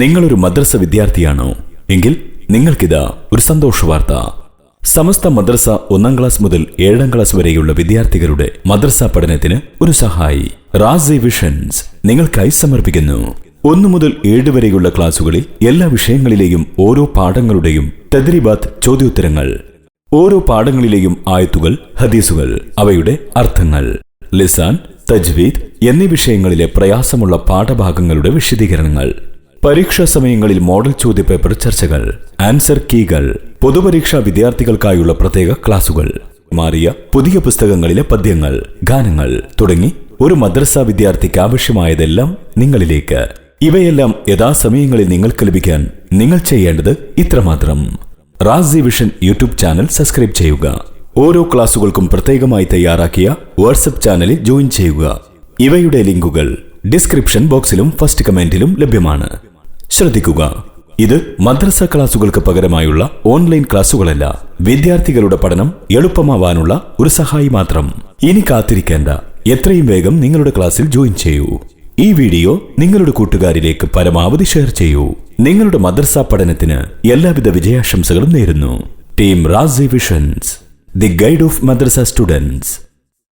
നിങ്ങളൊരു മദ്രസ വിദ്യാർത്ഥിയാണോ? എങ്കിൽ നിങ്ങൾക്കിതാ ഒരു സന്തോഷ വാർത്ത. സമസ്ത മദ്രസ ഒന്നാം ക്ലാസ് മുതൽ ഏഴാം ക്ലാസ് വരെയുള്ള വിദ്യാർത്ഥികളുടെ മദ്രസ പഠനത്തിന് ഒരു സഹായി. റാസി വിഷൻസ് നിങ്ങൾക്കായി സമർപ്പിക്കുന്നു. ഒന്നു മുതൽ ഏഴ് വരെയുള്ള ക്ലാസുകളിൽ എല്ലാ വിഷയങ്ങളിലെയും ഓരോ പാഠങ്ങളുടെയും തദ്രിബാത്ത് ചോദ്യോത്തരങ്ങൾ ഓരോ പാഠങ്ങളിലെയും ആയത്തുകൾ ഹദീസുകൾ അവയുടെ അർത്ഥങ്ങൾ ലിസാൻ തജ്വീദ് എന്നീ വിഷയങ്ങളിലെ പ്രയാസമുള്ള പാഠഭാഗങ്ങളുടെ വിശദീകരണങ്ങൾ. പരീക്ഷാ സമയങ്ങളിൽ മോഡൽ ചോദ്യപേപ്പർ ചർച്ചകൾ. ആൻസർ കീകൾ. പൊതുപരീക്ഷാ വിദ്യാർത്ഥികൾക്കായുള്ള പ്രത്യേക ക്ലാസുകൾ. മാറിയ പുതിയ പുസ്തകങ്ങളിലെ പദ്യങ്ങൾ ഗാനങ്ങൾ തുടങ്ങി ഒരു മദ്രസ വിദ്യാർത്ഥിക്ക് ആവശ്യമായതെല്ലാം നിങ്ങളിലേക്ക്. ഇവയെല്ലാം യഥാസമയങ്ങളിൽ നിങ്ങൾക്ക് ലഭിക്കാൻ നിങ്ങൾ ചെയ്യേണ്ടത് ഇത്രമാത്രം. Razi vision YouTube channel subscribe ചെയ്യുക. ഓരോ ക്ലാസുകൾക്കും പ്രത്യേകമായി തയ്യാറാക്കിയ വാട്സപ്പ് ചാനലിൽ ജോയിൻ ചെയ്യുക. ഇവയുടെ ലിങ്കുകൾ ഡിസ്ക്രിപ്ഷൻ ബോക്സിലും ഫസ്റ്റ് കമന്റിലും ലഭ്യമാണ്. ശ്രദ്ധിക്കുക. ഇത് മദ്രസ ക്ലാസുകൾക്ക് പകരമായുള്ള ഓൺലൈൻ ക്ലാസുകളല്ല. വിദ്യാർത്ഥികളുടെ പഠനം എളുപ്പമാവാനുള്ള ഒരു സഹായി മാത്രം. ഇനി കാത്തിരിക്കേണ്ട. എത്രയും വേഗം നിങ്ങളുടെ ക്ലാസ്സിൽ ജോയിൻ ചെയ്യൂ. ഈ വീഡിയോ നിങ്ങളുടെ കൂട്ടുകാരിലേക്ക് പരമാവധി ഷെയർ ചെയ്യൂ. നിങ്ങളുടെ മദ്രസ പഠനത്തിന് എല്ലാവിധ വിജയാശംസകളും നേരുന്നു. Team Razi visions. The guide of madrasa students.